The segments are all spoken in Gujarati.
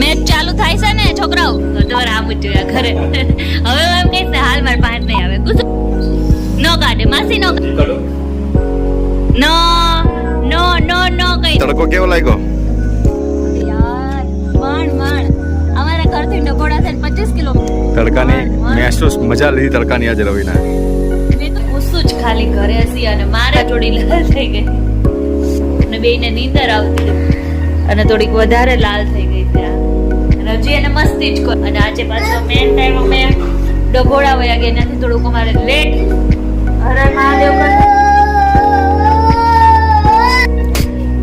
મેચ ચાલુ થાય છે ને છોકરાઓ? તો તમારે જ જોયા ઘરે હવે હું એમ કહીશ હાલ મારે પાંચ નહીં આવે. કુસુમ નો કાઢે માસી નો નો નો નો નો કઈ. તડકો કેવો લાગ્યો? યાર અમારા ઘરથી છે તડકાની મહેસૂસ મજા લીધી તડકાની આજે રવિના. મેં તો પૂછું જ ખાલી ઘરે હસી અને મારા જોડી લાલ થઈ ગઈ. બેયને નીંદર આવતી અને થોડીક વધારે લાલ થઈ ગઈ ત્યાં હજી એને મસ્તી જ કર અને આજે પાછો મેન ટાઈમ અમે ડભોડા વયા ગયા, એનાથી થોડુંક અમારે લેટ હરે મહાદેવ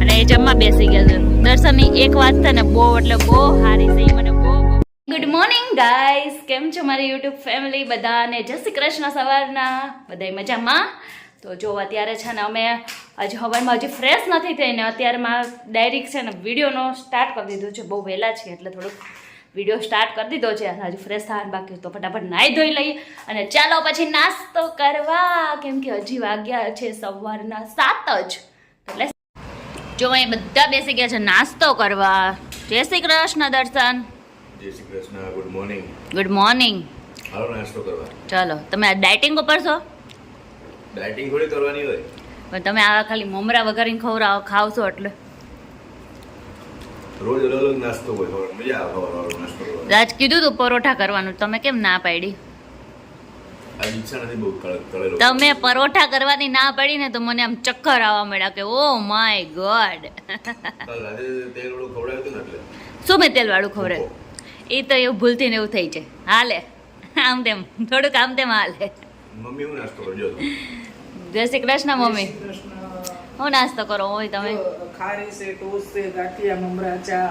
અને એ જમવા બેસી ગયા છે. દર્શનની એક વાત છે ને, બહુ એટલે બહુ સારી થઈ મને બહુ ગુડ મોર્નિંગ ગાઈસ કેમ છો મારી યુટ્યુબ ફેમિલી બધાને જય શ્રી કૃષ્ણ સવારના. બધા મજામાં? તો જો અત્યારે છે ને અમે હજી હવારમાં હજી ફ્રેશ નથી થઈને અત્યારમાં ડાયરેક્ટ છે ને વિડીયોનો સ્ટાર્ટ કરી દીધો છે. બહુ વહેલા છે એટલે થોડુંક વીડિયો સ્ટાર્ટ કરી દીધો છે. હજી ફ્રેશ થવાનું બાકી તો ફટાફટ નાહી ધોઈ લઈએ. અને ચાલો પછી નાસ્તો કરવા. કેમ કે હજી વાગ્યા છે સવારના સાત જ. એટલે જો અહીં બધા બેસી ગયા છે નાસ્તો કરવા. જય શ્રી કૃષ્ણ દર્શન. જય Shri Krishna good morning good morning હાલો નાસ્તો કરવા. ચાલો તમે આ ડાયટિંગ ઉપર છો? ડાયટિંગ થોડી કરવાની હોય. પણ તમે આ ખાલી મમરા વઘારીને ખાવ છો એટલે. રોજ અલગ અલગ નાસ્તો હોય મજા આવે નાસ્તો રાજ કીધું તું પરોઠા કરવાનું તમે કેમ ના પાડી? તમે પરોઠા કરવાની ના પડી ને તો મને આમ ચક્કર આવવા મળ્યા કે ઓ માય ગોડ. શું મેં તેલ વાળું ખવડાવ્યું એ તો એવું ભૂલથી ને એવું થઈ છે. હાલે. આમ તેમ થોડુંક આમ તેમ હાલે. મમ્મી હું નાસ્તો કરજો જય શ્રી કૃષ્ણ મમ્મી. હું નાસ્તો કરો હોય તમે? ખારી છે ટોસ છે ગાંઠિયા મમરા ચા.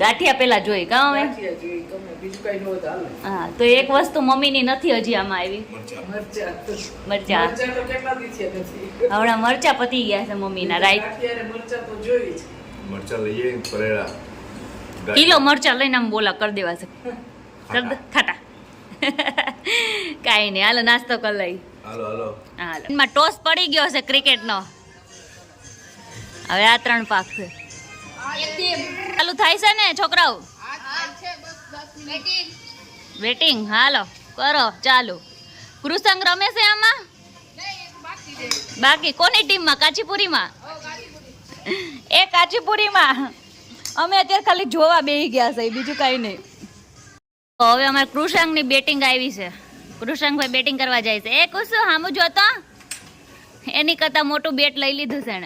ગાંઠિયા પેલા જોઈ કા અમે ગાંઠિયા જોઈએ ગમે બીજું કઈ ન હોય હા તો એક વસ્તુ મમ્મીની નથી હજી આમાં આવી. મરચા. મરચા. મરચા. મરચા તો કેટલા દી થયા નથી હમણાં મરચા પતી ગયા છે મમ્મીના રાઈટ? મરચા તો જોઈ જ. મરચા લઈએ પરેડા કિલો મરચા લઈને આમ બોલા કરી દેવા છે. ખાટા. કાંઈ નહીં હાલો નાસ્તો કરી લઈ હાલો હાલો. હાલો. એમાં ટોસ પડી ગયો છે ક્રિકેટનો. હવે આ ત્રણ પાક છે. ચાલુ થાય છે ને, છોકરાઓ? બેટિંગ હાલો, કરો, ચાલુ. કૃષંગ રમે છે આમાં? બાકી, કોની ટીમમાં? કાચીપુરીમાં? એ કાચીપુરીમાં. અમે અત્યારે ખાલી જોવા બેહી ગયા છે, બીજું કાંઈ નહીં. હવે અમારે કૃષાંગની બેટિંગ આવી છે. કૃષાંગભાઈ બેટિંગ કરવા જાય છે. એ કુસુ, હામું જોતો એની કરતા મોટું બેટ લઈ લીધું છે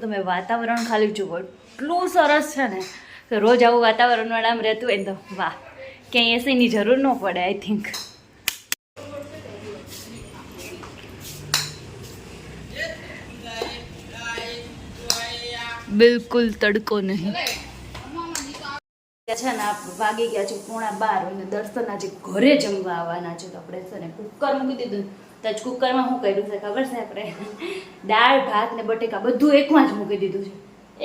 તમે વાતાવરણ ખાલી જુઓ. એટલું સરસ છે ને. કે રોજ આવું વાતાવરણ વાળા રહેતું હોય તો વાહ, ક્યાંય એસીની જરૂર ન પડે આઈ થિંક બિલકુલ તડકો નહીં. છે ને વાગી ગયા છે પોણા બાર અને દર્શન આજે ઘરે જમવા આવવાના છે, તો આપણે છે ને કુકર મૂકી દીધું. તો જ કુકરમાં શું કર્યું છે ખબર છે આપણે? દાળ, ભાત ને બટેકા બધું એકમાં જ મૂકી દીધું છે.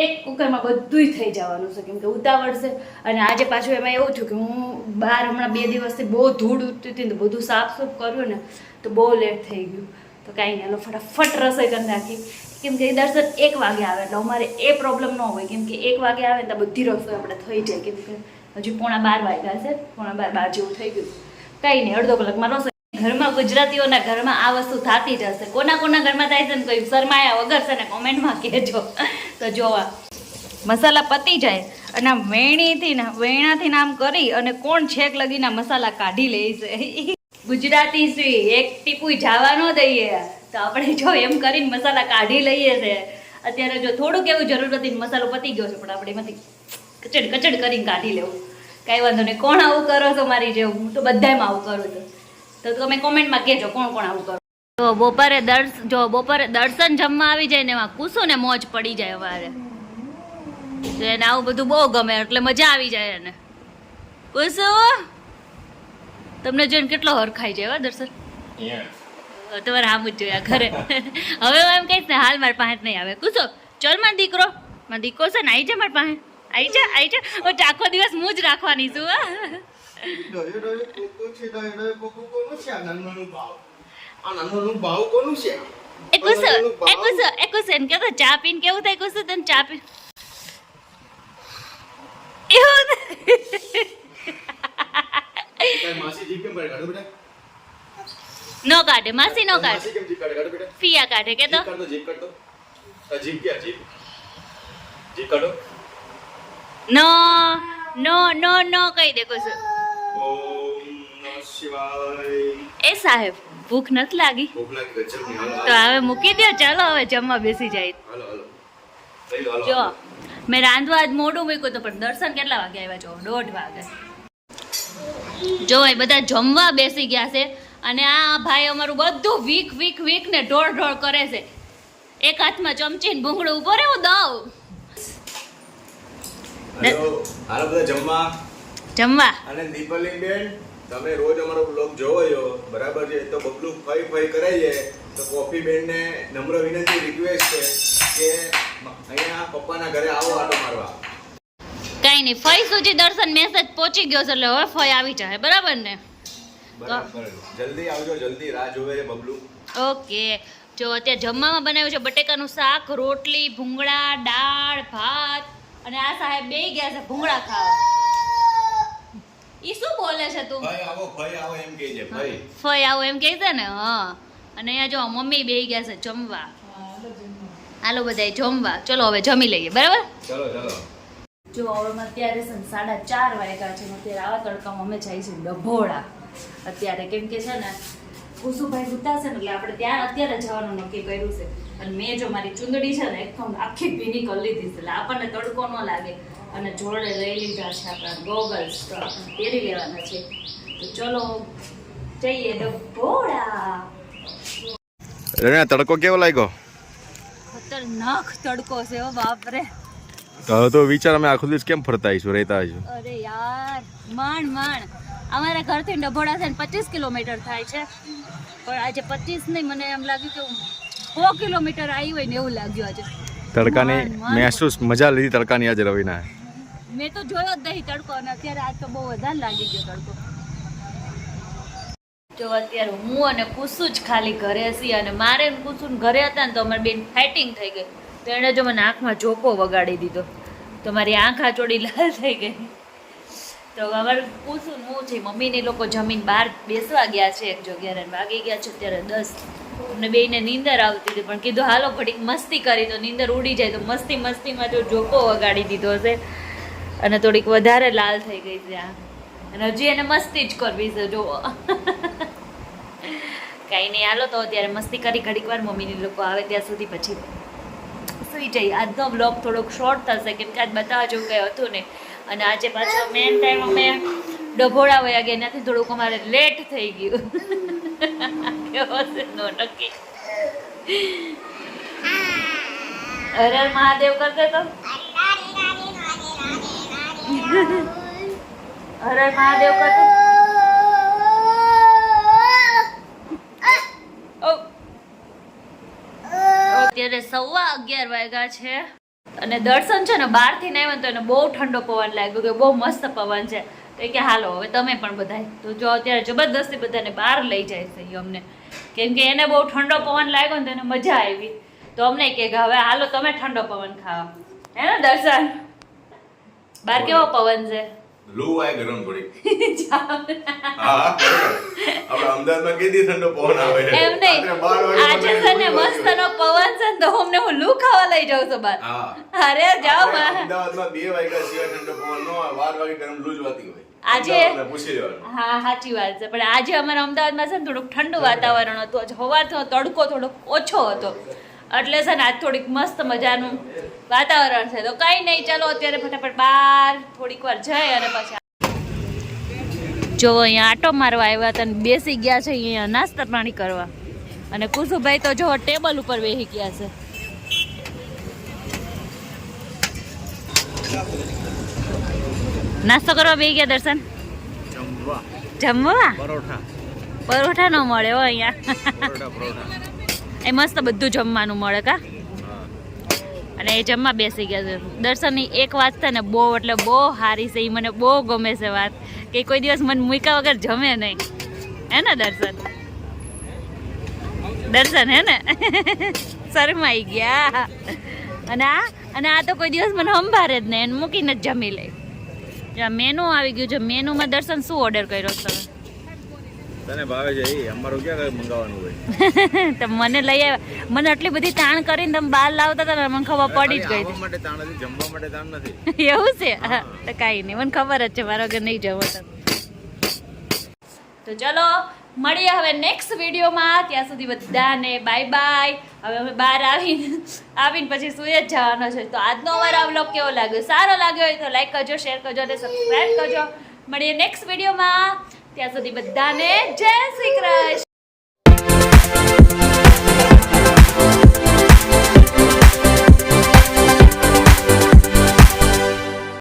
એક કુકરમાં બધુંય થઈ જવાનું છે, કેમ કે ઉતાવળ છે. અને આજે પાછું એમાં એવું થયું કે હું બહાર હમણાં બે દિવસથી બહુ ધૂળ ઉઠતી હતી ને બધું સાફ સૂફ કર્યું ને, તો બહુ લેટ થઈ ગયું. તો કાંઈ નહીં એનો ફટાફટ રસોઈ કરી નાખી. કેમ કે દર્શન એક વાગે આવે, એટલે અમારે એ પ્રોબ્લેમ ન હોય. કેમ કે એક વાગે આવે તો બધી રસોઈ આપણે થઈ જાય. કેમ કે હજી પોણા બાર વાગ્યા છે, પોણા બાર બાર જેવું થઈ ગયું કાંઈ નહીં, અડધો કલાકમાં રસોઈ. ઘરમાં ગુજરાતીઓના ઘરમાં આ વસ્તુ થતી જ હશે. કોના કોના ઘરમાં થાય છે ને કોઈ શરમાયા વગર છે ને કોમેન્ટમાં કહેજો. તો જોવા. મસાલા પતી જાય અને વેણીથી ને વેણાથી ને આમ કરી અને કોણ છેક લગીના મસાલા કાઢી લે છે. ગુજરાતી શ્રી, એક ટીપુય જવા ન દઈએ. તો આપણે જો એમ કરીને મસાલા કાઢી લઈએ છે. અત્યારે જો થોડુંક એવું જરૂર હતી મસાલો પતી ગયો છે, પણ આપણે એમાંથી કચડ કચડ કરીને કાઢી લેવું. કાંઈ વાંધો નહીં. કોણ આવું કરો છો મારી જેવું હું તો બધાયમાં આવું કરું છું. તો તમે કોમેન્ટમાં કહેજો કોણ કોણ આવું કરો. જો બપોરે દર્શ, જો બપોરે દર્શન જમવા આવી જાય ને એમાં કુસો ને મોજ પડી જાય અમારે. તો એને આવું બધું બહુ ગમે, એટલે મજા આવી જાય એને. કુસુ? તમને જોઈને કેટલો હરખાઈ જાય હો દર્શન? તમારે આમ જ જોયા ઘરે. હવે હું એમ કહીશ ને હાલ મારા પાસે નહીં આવે. કુસો ચલ મારો દીકરો. મારો દીકરો છે ને આવી જા મારા પાસે. આવી જા આવી જા. હું આખો દિવસ હું જ રાખવાની છું ચા પીને કેવું થાય કુસુ તને? ચા પી એવું તારી માસી જીભ કેમ કાઢે કાઢો બેટા નો કાઢે માસી નો કાઢે. ફિયા કાઢે કે તો? જીભ ક્યાં જીભ? જીભ કાઢો. નો નો નો નો કહી દે કુસુ એ સાહેબ ભૂખ નથી લાગી? તો હવે મૂકી દો ચાલો હવે જમવા બેસી જાય. જો મેં રાંધવા આજ મોડું મૂક્યું તો પણ દર્શન કેટલા વાગે આવ્યા? જો દોઢ વાગે. જો એ બધા જમવા બેસી ગયા છે અને આ ભાઈ અમારું બધું વીક વીક વીક ને ઢોળ ઢોળ કરે છે. એક હાથમાં ચમચી ને ભૂંગળું ઊભો રે હું દઉં. હાલો બધા જમવા. જમવા. અને દીપાલી બેન તમે રોજ અમારો બ્લોગ જોવો છો. બરાબર છે? તો બબલું ફઈ ફઈ કરાઈએ. તો કોફી બેનને નમ્ર વિનંતી રિક્વેસ્ટ છે કે અહીંયા પપ્પાના ઘરે આવો આટો મારવા. કઈ નહીં. ફઈ સુધી દર્શન મેસેજ પહોંચી ગયો છે એટલે હવે ફઈ આવી જાય. બરાબર ને? જલ્દી આવજો જલ્દી રાહ જોવે બબલુ. ઓકે. જો અત્યારે જમવામાં બનાવ્યું છે બટેકાનું શાક રોટલી ભૂંગળા દાળ ભાત. અને આ સાહેબ બે ગયા છે ભૂંગળા ખાવા. ઈ શું બોલે છે તું? ભાઈ આવો ભાઈ આવો એમ કહે છે ભાઈ. ફઈ આવું એમ કહે છે ને? હા. અને અહીંયા જો મમ્મી બે ગયા છે જમવા. હાલો બધાય જમવા. ચલો હવે જમી લઈએ. બરાબર? ચલો ચલો. જો હવે અત્યારે સાડા ચાર વાગ્યા છે અત્યારે આવા તડકામાં અમે જાય છે ડભોળા. અત્યારે કેમ કે છે ને કુસુભાઈ છે ને એટલે આપણે ત્યાં અત્યારે જવાનું નક્કી કર્યું છે. અને મેં જો મારી ચુંદડી છે ને એકદમ આખી ભીની કરી લીધી છે એટલે આપણને તડકો ન લાગે. અને જોડે લઈ લીધા છે આપણા ગોગલ્સ તો આપણે પહેરી લેવાના છે. તો ચલો જઈએ ડભોળા. તડકો કેવો લાગ્યો? ખતરનાક તડકો છે ઓ બાપરે. તો હવે તો વિચાર અમે આખો દિવસ કેમ ફરતા આવીશું રહેતા આવીશું? અરે યાર માંડ માંડ. અમારા ઘરથી ડભોડા થઈને પચીસ કિલોમીટર થાય છે. પણ આજે પચીસ નહીં મને એમ લાગ્યું કે સો કિલોમીટર આવી હોય ને એવું લાગ્યું આજે. તડકાની. મહેસૂસ મજા લીધી તડકાની આજે રવિના. મેં તો જોયો જ નહીં તડકો અને અત્યારે આજ તો બહુ વધારે લાગી ગયો તડકો. જો અત્યારે હું અને કુસુ જ ખાલી ઘરે છીએ અને મારે કુસુ ઘરે હતા ને તો અમારી બેન ફાઇટિંગ થઈ ગઈ. તો એણે જો મને આંખમાં ઝોકો વગાડી દીધો. તો મારી આંખ આચોડી લાલ થઈ ગઈ. તો અમારે પૂછું હું છે, મમ્મીને લોકો જમીન બહાર બેસવા ગયા છે એક જગ્યાએ ભાગી ગયા છે અત્યારે દસ. અમને બેને નીંદર આવતી હતી, પણ કીધું, હાલો ઘડીક મસ્તી કરી તો નીંદર ઉડી જાય. તો મસ્તી મસ્તીમાં જો ઝોકો વગાડી દીધો હશે અને થોડીક વધારે લાલ થઈ ગઈ છે આ. અને હજી એને મસ્તી જ કરવી છે જો કાંઈ નહીં, હાલો, તો અત્યારે મસ્તી કરી, ઘડીક વાર મમ્મીની લોકો આવે ત્યાં સુધી પછી. સુઈ જઈએ આજનો બ્લોગ થોડોક શોર્ટ થશે કેમ કે આજ બતાવવા જેવું કંઈ હતું ને અને આજે પાછો મેન ટાઈમ અમે ડભોળા વયા ગયા એનાથી થોડુંક અમારે લેટ થઈ ગયું. નો નક્કી. અરે મહાદેવ કરતો તો. અરે મહાદેવ કરતે ઓ અત્યારે સવા અગિયાર વાગ્યા છે અને દર્શન છે ને બહારથી નહીં આવ્યા ને તો એને બહુ ઠંડો પવન લાગ્યો કે બહુ મસ્ત પવન છે. તો કે, હાલો, હવે તમે પણ બધાય. તો જો અત્યારે જબરદસ્તી બધાને બહાર લઈ જાય છે અમને. કેમ કે એને બહુ ઠંડો પવન લાગ્યો ને તો એને મજા આવી. તો અમને કે કે હવે હાલો, તમે ઠંડો પવન ખાવા હે ને દર્શન? બહાર કેવો પવન છે? લૂ આય ગરમ થોડી આપણે અમદાવાદમાં કેદી ઠંડો પવન આવે? છે એમ નહીં. રાત્રે બાર વાગે આજે છે ને લૂ મસ્ત વાગે. નો પવન છે તો અમને હું લૂ ખાવા લઈ જાઉં છું બહાર. અરે જાઓ માં અમદાવાદમાં બે વાગ્યા સિવાય ઠંડો પવન ન બાર વાગે ગરમ લૂ જ વાતી હોય. આજે- હા સાચી વાત છે. પણ આજે અમારા અમદાવાદમાં છે ને થોડુંક ઠંડુ વાતાવરણ હતું. સવારથી તડકો થોડોક ઓછો હતો. એટલે છે ને આજ થોડીક મસ્ત મજાનું વાતાવરણ છે. તો કંઈ નહીં ચાલો અત્યારે ફટાફટ બહાર થોડીક વાર જઈ અને પછી જો અહીંયા આટો મારવા આવ્યા હતા ને બેસી ગયા છે અહીંયા નાસ્તા પાણી કરવા. અને કુસુભાઈ તો જો ટેબલ ઉપર બેસી ગયા છે. નાસ્તો કરવા બેસી ગયા દર્શન? જમવા. પરોઠા. ન મળે હો અહીંયા. એ મસ્ત બધું જમવાનું મળે કા? અને એ જમવા બેસી ગયા છે. દર્શનની એક વાત છે ને, બહુ એટલે બહુ સારી છે એ મને બહુ ગમે છે વાત. કે કોઈ દિવસ મને મૂક્યા વગર જમે નહીં. હે ને દર્શન? દર્શન હે ને? શરમાઈ ગયા. અને આ અને આ તો કોઈ દિવસ મને સંભાળે જ નહીં. એને મૂકીને જ જમી લે. મેનુ આવી ગયું છે મેનુમાં દર્શન શું ઓર્ડર કર્યો તમે તને ભાવે છે એ અમારું ક્યાં મંગાવવાનું હોય? તો મને લઈ આવ્યા મને આટલી બધી તાણ કરીને તમે બહાર લાવતા હતા મને ખબર પડી જ ગઈ માટે તાણ નથી જમવા માટે તાણ નથી. એવું છે? તો કાંઈ નહીં મને ખબર જ છે મારા વગર નહીં જવો તો ચલો મળીએ હવે નેક્સ્ટ વિડીયોમાં ત્યાં સુધી બધાને બાય બાય હવે અમે બહાર આવીને આવીને પછી સુઈ જ જવાનો છે. તો આજનો અમારો આ કેવો લાગ્યો? સારો લાગ્યો હોય તો લાઈક કરજો શેર કરજો અને સબસ્ક્રાઈબ કરજો. મળીએ નેક્સ્ટ વિડીયોમાં. ત્યાં સુધી બધાને જય શ્રી કૃષ્ણ.